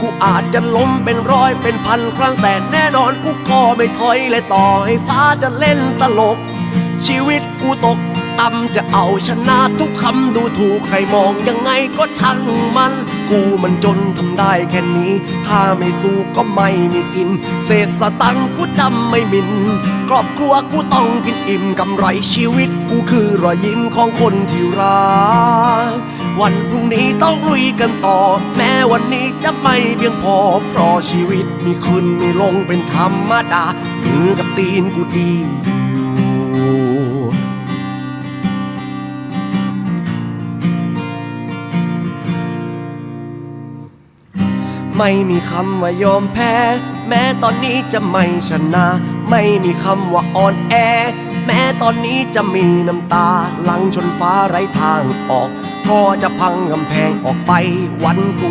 กูอาจจะล้มเป็นร้อยเป็นพันครั้งแต่แน่นอนกูก็ไม่ถอยเลยต่อให้ฟ้าจะเล่นตลก ชีวิตกูตกต่ำจะเอาชนะทุกคำดูถูกใครมองยังไงก็ช่างมัน กูมันจนทำได้แค่นี้ ถ้าไม่สู้ก็ไม่มีกิน เศษสตังกูจำไม่มินครอบครัวกูต้องกินอิ่มกำไรชีวิตกูคือรอยยิ้มของคนที่รัก วันพรุ่งนี้ต้องลุยกันต่อ แม้วันนี้จะไม่เพียงพอ เพราะชีวิตมีขึ้นมีลงเป็นธรรมดามือกับตีนกูดีอยู่ไม่มีคำว่ายอมแพ้ แม้ตอนนี้จะไม่ชนะ ไม่มีคำว่าอ่อนแอ แม้ตอนนี้จะมีน้ำตา หลังชนฟ้าไร้ทางออก พอจะพังกำแพงออกไปวันพรุ่ง